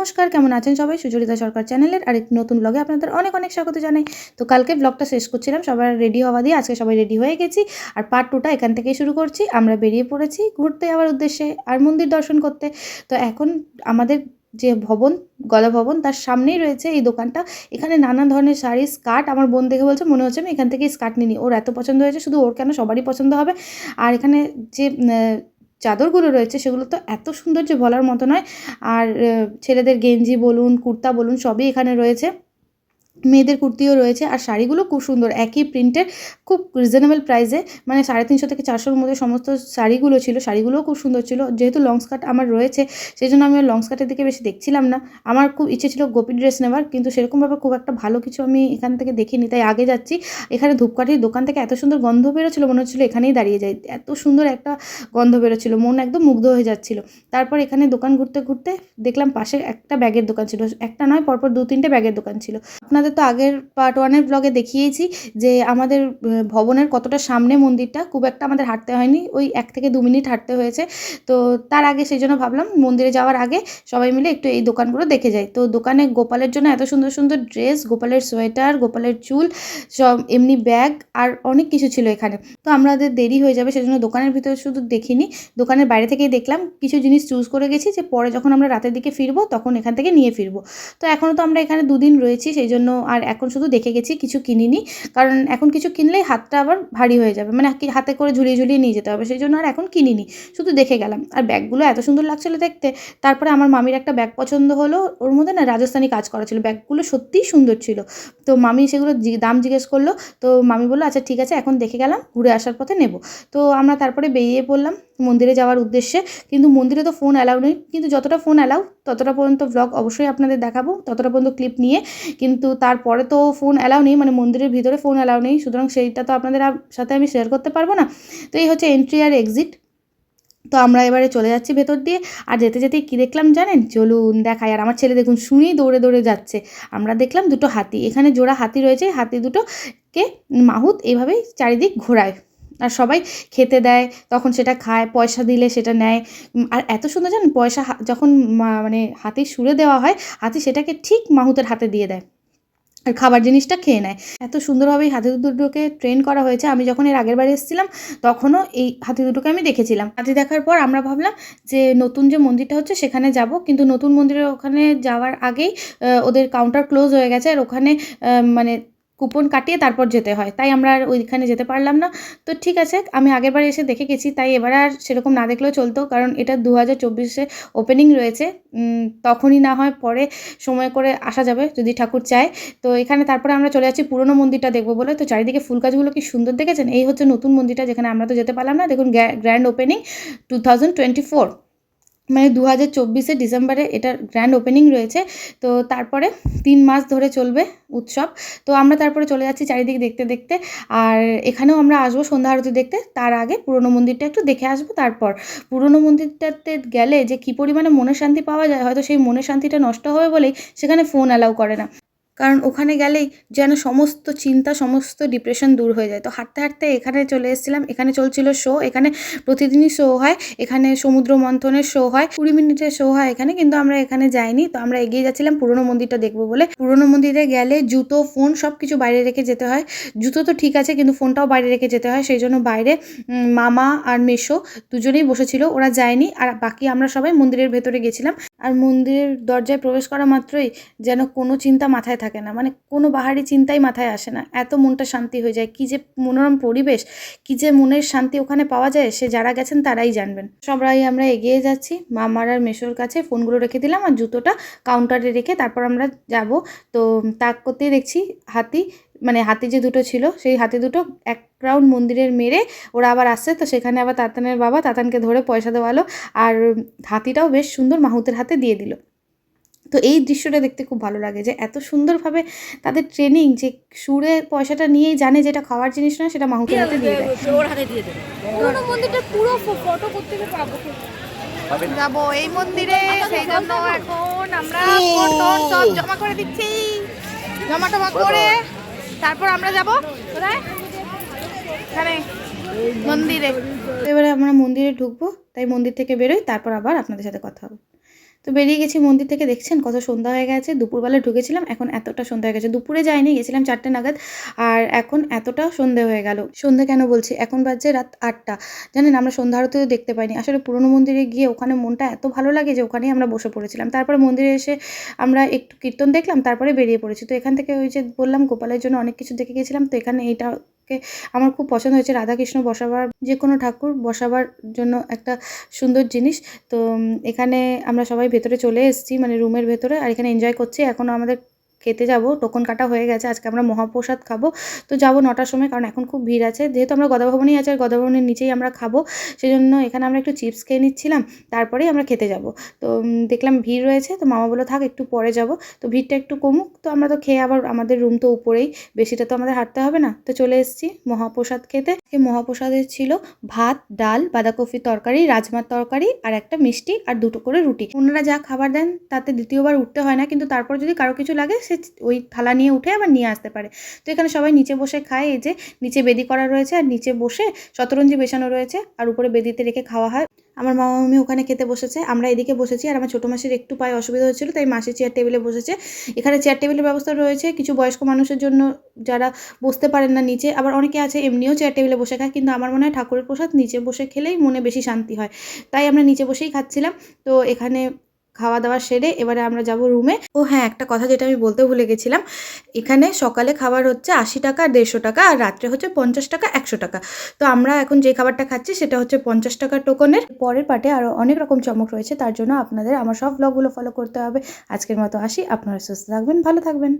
নমস্কার, কেমন আছেন সবাই? সুচরিতা সরকার চ্যানেলের আর একটি নতুন ব্লগে আপনাদের অনেক অনেক স্বাগত জানাই। তো কালকে ব্লগটা শেষ করছিলাম, সবার রেডি হওয়া দিয়ে আজকে সবাই রেডি হয়ে গেছি। আর পার্ট টুটা এখান থেকেই শুরু করছি, আমরা বেরিয়ে পড়েছি ঘুরতে যাওয়ার উদ্দেশ্যে আর মন্দির দর্শন করতে। তো এখন আমাদের যে ভবন, গলা ভবন, তার সামনেই রয়েছে এই দোকানটা। এখানে নানা ধরনের শাড়ি, স্কার্ট, আমার বোন দেখে বলছে, মনে হচ্ছে আমি এখান থেকে স্কার্ট নিই। ওর এত পছন্দ হয়েছে, শুধু ওর কেন সবারই পছন্দ হবে। আর এখানে যে চাদরগুলো রয়েছে, সেগুলো তো এত সুন্দর যে বলার মতো নয়। আর ছেলেদের গেঞ্জি বলুন, কুর্তা বলুন, সবই এখানে রয়েছে। মেয়েদের কুর্তিও রয়েছে আর শাড়িগুলো খুব সুন্দর। একই প্রিন্টের খুব রিজনেবল প্রাইসে মানে সাড়ে তিনশো থেকে চারশোর মধ্যে সমস্ত শাড়িগুলো ছিল, শাড়িগুলোও খুব সুন্দর ছিল। যেহেতু লং স্কার্ট আমার রয়েছে সেই জন্য আমি লং স্কার্টের দিকে বেশি দেখছিলাম না। আমার খুব ইচ্ছে ছিল গোপী ড্রেস নেওয়ার, কিন্তু সেরকমভাবে খুব একটা ভালো কিছু আমি এখান থেকে দেখিনি, তাই আগে যাচ্ছি। এখানে ধূপকাঠির দোকান থেকে এত সুন্দর গন্ধ বেরোচ্ছিলো, মনে হচ্ছিল এখানেই দাঁড়িয়ে যাই। এত সুন্দর একটা গন্ধ বেরোচ্ছিলো, মন একদম মুগ্ধ হয়ে যাচ্ছিল। তারপর এখানে দোকান ঘুরতে ঘুরতে দেখলাম পাশে একটা ব্যাগের দোকান ছিল। একটা নয়, পরপর দু তিনটে ব্যাগের দোকান ছিল। আপনাদের তো আগের পার্ট ওয়ানের ব্লগে দেখিয়েছি যে আমাদের ভবনের কতটা সামনে মন্দিরটা, খুব একটা আমাদের হাঁটতে হয়নি, ওই এক থেকে দু মিনিট হাঁটতে হয়েছে। তো তার আগে সেই জন্য ভাবলাম মন্দিরে যাওয়ার আগে সবাই মিলে একটু এই দোকানগুলো দেখে যাই। তো দোকানে গোপালের জন্য এত সুন্দর সুন্দর ড্রেস গোপালের সোয়েটার গোপালের চুল, সব এমনি ব্যাগ আর অনেক কিছু ছিল এখানে। তো আমাদের দেরি হয়ে যাবে, সেজন্য দোকানের ভিতরে শুধু দেখিনি। দোকানের বাইরে থেকেই দেখলাম, কিছু জিনিস চুজ করে গেছি যে পরে যখন আমরা রাতের দিকে ফিরবো, তখন এখান থেকে নিয়ে ফিরবো। তো এখনও তো আমরা এখানে দুদিন রয়েছি, সেই জন্য আর এখন শুধু দেখে গেছি, কিছু কিনিনি। কারণ এখন কিছু কিনলেই হাতটা আবার ভারী হয়ে যাবে। মানে হাতে করে ঝুলিয়ে ঝুলিয়ে নিয়ে যেতে হবে, সেই জন্য আর এখন কিনিনি, শুধু দেখে গেলাম। আর ব্যাগগুলো এত সুন্দর লাগছিল দেখতে, তারপরে আমার মামির একটা ব্যাগ পছন্দ হলো, ওর মধ্যে না রাজস্থানি কাজ করা ছিল, ব্যাগগুলো সত্যিই সুন্দর ছিল। তো মামি সেগুলো দাম জিজ্ঞেস করল, তো মামি বলল আচ্ছা ঠিক আছে, এখন দেখে গেলাম, ঘুরে আসার পথে নেব। তো আমরা তারপরে বেরিয়ে পড়লাম। মন্দিরে যাওয়ার উদ্দেশ্যে। কিন্তু মন্দিরে তো ফোন অ্যালাউ নেই। কিন্তু যতটা ফোন অ্যালাউ ততটা পর্যন্ত ব্লগ অবশ্যই আপনাদের দেখাবো। ততটা পর্যন্ত ক্লিপ নিয়ে। কিন্তু তারপরে তো ফোন অ্যালাউ নেই মানে মন্দিরের ভিতরে ফোন অ্যালাউ নেই। সুতরাং সেইটা তো আপনাদের আপ- সাথে আমি শেয়ার করতে পারব না। তো এই হচ্ছে এন্ট্রি আর এক্সিট তো আমরা এবারে চলে যাচ্ছি ভেতর দিয়ে। আর যেতে যেতেই কী দেখলাম জানেন? চলুন দেখাই। আর আমার ছেলে দেখুন, শুনেই দৌড়ে দৌড়ে যাচ্ছে। আমরা দেখলাম দুটো হাতি। এখানে জোড়া হাতি রয়েছে। হাতি দুটোকে মাহুত এইভাবেই চারিদিক ঘোরায়। আর সবাই খেতে দেয়, তখন সেটা খায়, পয়সা দিলে সেটা নেয়। আর এত সুন্দর জানেন, পয়সা যখন মানে হাতির সুরে দেওয়া হয়, হাতি সেটাকে ঠিক মাহুতের হাতে দিয়ে দেয় আর খাবার জিনিসটা খেয়ে নেয়। এত সুন্দরভাবে এই হাতি দুটোকে ট্রেন করা হয়েছে। আমি যখন এর আগের বারে এসেছিলাম, তখনও এই হাতি দুটোকে আমি দেখেছিলাম। হাতি দেখার পর আমরা ভাবলাম যে নতুন যে মন্দিরটা হচ্ছে, সেখানে যাব। কিন্তু নতুন মন্দিরের ওখানে যাওয়ার আগেই ওদের কাউন্টার ক্লোজ হয়ে গেছে। আর ওখানে মানে কুপন কাটিয়ে তারপর যেতে হয়। তাই আমরা আর ওইখানে যেতে পারলাম না। তো ঠিক আছে, আমি আগেরবার এসে দেখে গেছি, তাই এবার আর সেরকম না দেখলেও চলতো, কারণ এটা দু হাজার চব্বিশে ওপেনিং রয়েছে। তখনই না হয় পরে সময় করে আসা যাবে যদি ঠাকুর চায়। তো এখানে তারপরে আমরা চলে যাচ্ছি পুরনো মন্দিরটা দেখব বলে। তো চারিদিকে ফুল গাছগুলো কি সুন্দর দেখেছেন? এই হচ্ছে নতুন মন্দিরটা যেখানে আমরা তো যেতে পারলাম না। দেখুন grand opening two thousand twenty four মানে দু হাজার চব্বিশে ডিসেম্বরে এটার গ্র্যান্ড ওপেনিং রয়েছে। তো তারপরে তিন মাস ধরে চলবে উৎসব। তো আমরা তারপরে চলে যাচ্ছি চারিদিক দেখতে দেখতে। আর এখানেও আমরা আসব সন্ধ্যা আরতি দেখতে। তার আগে পুরনো মন্দিরটা একটু দেখে আসব তারপর। পুরনো মন্দিরটাতে গেলে যে কী পরিমাণে মনের শান্তি পাওয়া যায়, হয়তো সেই মনের শান্তিটা নষ্ট হবে বলেই সেখানে ফোন অ্যালাউ করে না। কারণ ওখানে গেলেই যেন সমস্ত চিন্তা, সমস্ত ডিপ্রেশন দূর হয়ে যায়। তো হাঁটতে হাঁটতে এখানে চলে এসেছিলাম। এখানে চলছিল শো এখানে প্রতিদিনই শো হয়। এখানে সমুদ্র মন্থনের শো হয়। কুড়ি মিনিটের শো হয় এখানে, কিন্তু আমরা এখানে যাইনি। তো আমরা এগিয়ে যাচ্ছিলাম পুরনো মন্দিরটা দেখব বলে। পুরনো মন্দিরে গেলে জুতো ফোন সব কিছু বাইরে রেখে যেতে হয়। জুতো তো ঠিক আছে, কিন্তু ফোনটাও বাইরে রেখে যেতে হয়। সেই জন্য বাইরে মামা আর মেশো দুজনেই বসেছিল। ওরা যায়নি। আর বাকি আমরা সবাই মন্দিরের ভেতরে গেছিলাম। আর মন্দিরের দরজায় প্রবেশ করা মাত্রই যেন কোনো চিন্তা মাথায় থাকে না। মানে কোনো বাহারি চিন্তাই মাথায় আসে না। এত মনটা শান্তি হয়ে যায়। কি যে মনোরম পরিবেশ, কি যে মনের শান্তি ওখানে পাওয়া যায়, সে যারা গেছেন তারাই জানবেন। সবাই আমরা এগিয়ে যাচ্ছি। মামার আর মেশোর কাছে ফোনগুলো রেখে দিলাম আর জুতোটা কাউন্টারে রেখে তারপর আমরা যাব। তো তাক করতেই দেখছি হাতি মানে হাতি যে দুটো ছিল সেই হাতি দুটো এক রাউন্ড মন্দিরের মেরে ওরা আবার আসছে। তো সেখানে আবার তাতানের বাবা তাতানকে ধরে পয়সা দেওয়ালো আর হাতিটাও বেশ সুন্দর মাহুতের হাতে দিয়ে দিল। তো এই দৃশ্যটা দেখতে খুব ভালো লাগে যে এত সুন্দরভাবে তাদের ট্রেনিং যে সুরে পয়সাটা নিয়েই জানে যেটা খাওয়ার জিনিস না সেটা মাহুতের হাতে দিয়ে দেয়। ওর হাতে দিয়ে দেবে। মন্দিরটা পুরো ফটো করতে পাবো? যাব এই মন্দিরে সেই জন্য এখন আমরা ফটো সব জমা করে দিচ্ছি। জমা টমা করে তারপর আমরা যাব কোথায়? মন্দিরে। এবারে আমরা মন্দিরে ঢুকবো, তাই মন্দির থেকে বেরোই, তারপর আবার আপনাদের সাথে কথা হবে। তো বেরিয়ে গেছি মন্দির থেকে, দেখছেন কত সন্ধ্যা হয়ে গেছে। দুপুরবেলা ঢুকেছিলাম, এখন এতটা সন্ধ্যা হয়ে গেছে। দুপুরে যাইনি, গেছিলাম চারটে নাগাদ, আর এখন এতটা সন্ধে হয়ে গেল। সন্ধে কেন বলছি? এখন বাজছে রাত আটটা। জানেন, আমরা সন্ধ্যা আরতিও দেখতে পাইনি। আসলে পুরনো মন্দিরে গিয়ে ওখানে মনটা এত ভালো লাগে যে ওখানেই আমরা বসে পড়েছিলাম। তারপরে মন্দিরে এসে আমরা একটু কীর্তন দেখলাম, তারপরে বেরিয়ে পড়েছি। তো এখান থেকে ওই যে বললাম, গোপালের জন্য অনেক কিছু দেখে গেছিলাম। তো এখানে এইটাকে আমার খুব পছন্দ হয়েছে রাধাকৃষ্ণ বসাবার যে কোনো ঠাকুর বসাবার জন্য একটা সুন্দর জিনিস। তো এখানে আমরা সবাই ভেতরে চলে এসেছি মানে রুমের ভেতরে, আর এখানে এনজয় করছি। এখনও আমাদের খেতে যাব, টোকন কাটা হয়ে গেছে, আজকে আমরা মহাপ্রসাদ খাব। তো যাব নটার সময়, কারণ এখন খুব ভিড় আছে। যেহেতু আমরা গদাভবনেই আছে, আর গদাভবনের নিচেই আমরা খাব, সেজন্য এখানে আমরা একটু চিপস খেয়ে নিচ্ছিলাম, তারপরেই আমরা খেতে যাব। তো দেখলাম ভিড় রয়েছে, তো মামা বলল, থাক, একটু পরে যাব। তো ভিড়টা একটু কমুক, তো আমরা তো খেয়ে আবার আমাদের রুম তো উপরেই, বেশিটা তো আমাদের হাঁটতে হবে না। তো চলে এসেছি মহাপ্রসাদ খেতে। এই মহাপ্রসাদে ছিল ভাত, ডাল বাঁধাকপির তরকারি, রাজমার তরকারি, আর একটা মিষ্টি, আর দুটো করে রুটি। ওনারা যা খাবার দেন, তাতে দ্বিতীয়বার উঠতে হয় না, কিন্তু তারপর যদি কারও কিছু লাগে সে ওই থালা নিয়ে উঠে আবার নিয়ে আসতে পারে। তো এখানে সবাই নিচে বসে খায়, এই যে নিচে বেদি করা রয়েছে আর নিচে বসে শতরঞ্জি বেছানো রয়েছে আর উপরে বেদিতে রেখে খাওয়া হয়। আমার মামা মামি ওখানে খেতে বসেছে, আমরা এদিকে বসেছি আর আমার ছোটো মাসির একটু পায়ে অসুবিধা হচ্ছিল তাই মাসি চেয়ার টেবিলে বসেছে। এখানে চেয়ার টেবিলের ব্যবস্থা রয়েছে, কিছু বয়স্ক মানুষের জন্য যারা বসতে পারেন না নিচে, আবার অনেকে আছে এমনিও চেয়ার টেবিলে বসে খায়, কিন্তু আমার মনে হয় ঠাকুরের প্রসাদ নিচে বসে খেলেই মনে বেশি শান্তি হয়। তাই আমরা নিচে বসেই খাচ্ছিলাম। তো এখানে খাওয়া দাওয়া সেরে এবারে আমরা যাব রুমে ও হ্যাঁ একটা কথা যেটা আমি বলতে ভুলে গেছিলাম। এখানে সকালে খাবার হচ্ছে আশি টাকা, দেড়শো টাকা আর রাত্রে হচ্ছে পঞ্চাশ টাকা, একশো টাকা। তো আমরা এখন যে খাবারটা খাচ্ছি সেটা হচ্ছে পঞ্চাশ টাকা টোকনের পরের পার্টে আরও অনেক রকম চমক রয়েছে, তার জন্য আপনাদের আমার সব ব্লগগুলো ফলো করতে হবে। আজকের মতো আসি, আপনারা সুস্থ থাকবেন, ভালো থাকবেন।